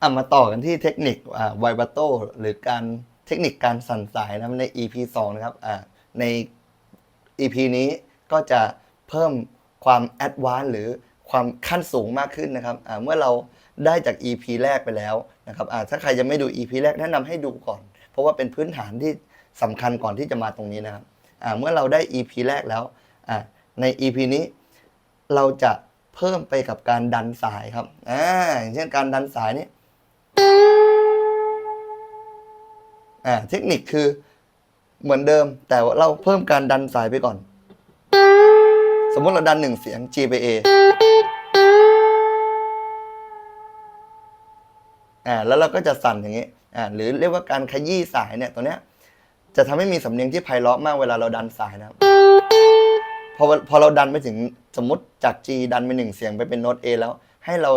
อะมาต่อกันที่เทคนิคอ่าไวบ a โตหรือการเทคนิคการสั่นสายนะใน EP 2 นะครับอ่าใน EP นี้ก็จะเพิ่มความแอดวานซ์หรือความขั้นสูงมากขึ้นนะครับอ่าเมื่อเราได้จาก EP แรกไปแล้วนะครับอ่าถ้าใครยังไม่ดู EP แรกแนะนำให้ดูก่อน เพราะว่าเป็นพื้นฐานที่สำคัญก่อนที่จะมาตรงนี้นะครับอ่าเมื่อเราได้ EP แรกแล้วอ่าใน EP นี้เราจะเพิ่มไปกับการดันสายครับอ่าอย่างเช่นการดันสายนี่ อ่าเทคนิคคือเหมือนเดิม แต่ว่าเราเพิ่มการดันสายไปก่อน สมมติเราดันหนึ่งเสียง G ไป A อ่าแล้วเราก็จะสั่นอย่างนี้อ่าหรือเรียกว่าการขยี้สายเนี่ยตัวเนี้ยจะทำให้มีสำเนียงที่ไพเราะมากเวลาเราดันสายนะครับพอพอเราดันไปถึงสมมติจาก G ดันไปหนึ่งเสียงไปเป็นโน้ต A แล้ว ให้เรา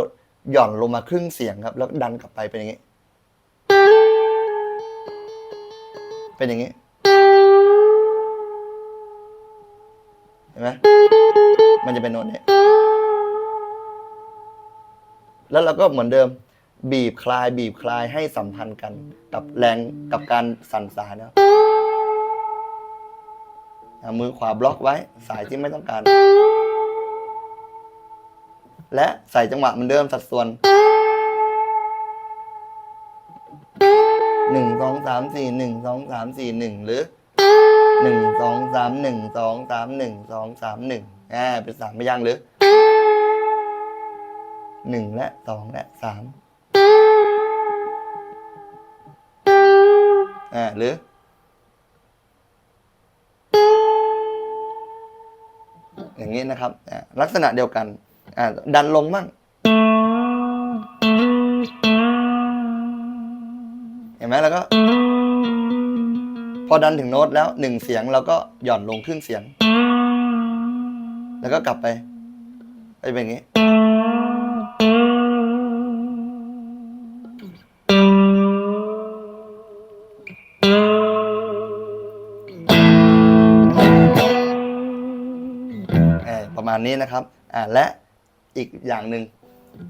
หย่อนลงมาครึ่งเสียงครับ แล้วดันกลับไปเป็นอย่างนี้ เป็นอย่างนี้เห็นไหมมันจะเป็นโน้ตนี้แล้วเราก็เหมือนเดิม บีบคลาย บีบคลายให้สัมพันธ์กันกับแรงกับการสั่นสายนะครับเอามือขวาบล็อกไว้สายที่ไม่ต้องการ และใส่จังหวะเหมือนเดิมสัดส่วน หนึ่งสองสามสี่หนึ่งสองสามสี่หนึ่งหรือหนึ่งสองสามหนึ่งสองสามหนึ่งสองสามหนึ่งอ่าเป็นสามไม่ยังหรือหนึ่งและสองและสามอ่าหรืออย่างนี้นะครับอ่าลักษณะเดียวกันอ่าดันลงบ้าง ไหมแล้วก็ พอดันถึงโน้ตแล้วหนึ่งเสียงเราก็หย่อนลงครึ่งเสียง แล้วก็กลับไปไปเป็นอย่างนี้เออประมาณนี้นะครับ อ่า และอีกอย่างหนึ่ง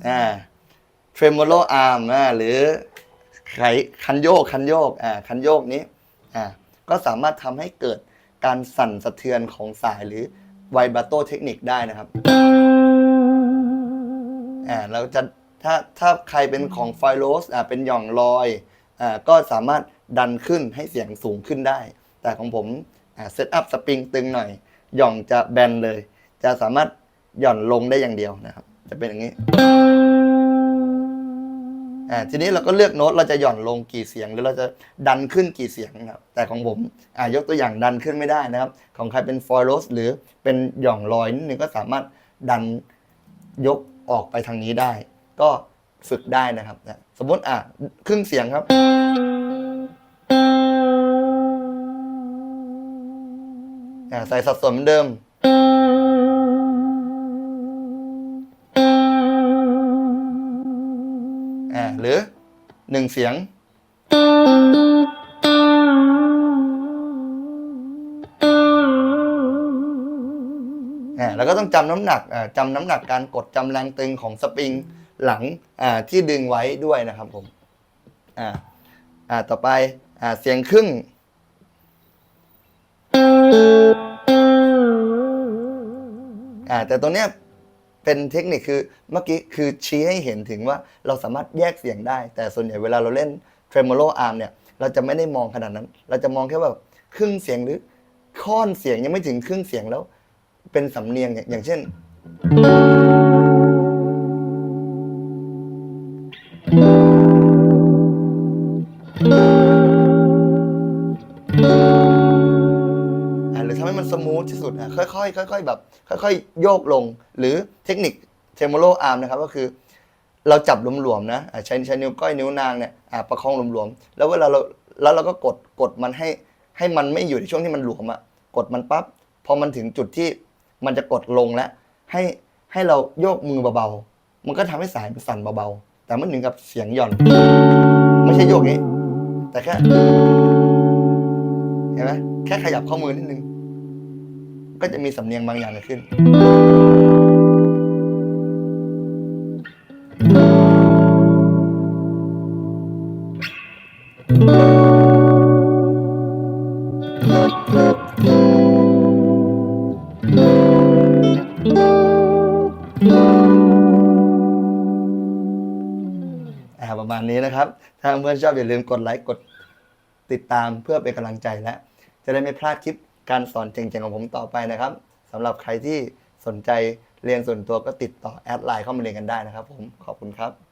อ่า tremolo arm อ่าหรือ ไขคันโยกคันโยกอ่าคันโยกนี้อ่าก็สามารถทำให้เกิดการสั่นสะเทือนของสายหรือไวบ a โตเทคนิคได้นะครับอ่าเราจะถ้าถ้าใครเป็นของไฟโรสอ่าเป็นหย่องลอยอ่าก็สามารถดันขึ้นให้เสียงสูงขึ้นได้ แต่ของผมอ่าเซตอัพสปริงตึงหน่อย หย่องจะแบนเลย จะสามารถหย่อนลงได้อย่างเดียวนะครับ จะเป็นอย่างนี้ อ่าทีนี้เราก็เลือกโน้ตเราจะหย่อนลงกี่เสียง หรือเราจะดันขึ้นกี่เสียงนะครับแต่ของผมอ่ายกตัวอย่างดันขึ้นไม่ได้นะครับ ของใครเป็นฟอยล์โรสหรือเป็นหย่องลอยนิดนึงก็สามารถดันยกออกไปทางนี้ได้ ก็ฝึกได้นะครับนะสมมติอะครึ่งเสียงครับ ใส่สัดส่วนเหมือนเดิม หรือหนึ่งเสียงอ่าแล้วก็ต้องจำน้ำหนักอ่าจำน้ำหนักการกดจำแรงตึงของสปริงหลังอ่าที่ดึงไว้ด้วยนะครับผมอ่าอ่าต่อไปอ่าเสียงครึ่งอ่าแต่ตรงเนี้ย เป็นเทคนิคคือเมื่อกี้คือชี้ให้เห็นถึงว่าเราสามารถแยกเสียงได้ แต่ส่วนใหญ่เวลาเราเล่น tremolo arm เนี่ยเราจะไม่ได้มองขนาดนั้น เราจะมองแค่แบบครึ่งเสียงหรือค่อนเสียงยังไม่ถึงครึ่งเสียงแล้ว เป็นสำเนียงอย่างอย่างเช่นอ สมูทที่สุดอะค่อยๆค่อยๆแบบ ค่อยๆโยกลง หรือเทคนิคเทมโลอาร์มนะครับก็คือ เราจับหลวมๆนะใช้ใช้นิ้วก้อยนิ้วนางเนี่ยประคองหลวมๆแล้วเวลาเราแล้วเราก็กดกดมันให้ให้มันไม่อยู่ในช่วงที่มันหลวมอะกดมันปั๊บพอมันถึงจุดที่มันจะกดลงแล้วให้ให้เราโยกมือเบาๆ มันก็ทำให้สายมันสั่นเบาๆ แต่มันถึงกับเสียงหย่อน ไม่ใช่โยกนี้ แต่แค่ เห็นไหมแค่ขยับข้อมือนิดนึง ก็จะมีสำเนียงบางอย่างเกิดขึ้น อ่ประมาณนี้นะครับ ถ้าเพื่อนชอบอย่าลืมกดไลค์กดติดตามเพื่อเป็นกำลังใจและ จะได้ไม่พลาดคลิป การสอนเจ๋งๆของผมต่อไปนะครับสำหรับใครที่สนใจเรียนส่วนตัวก็ติดต่อแอดไลน์เข้ามาเรียนกันได้นะครับผมขอบคุณครับ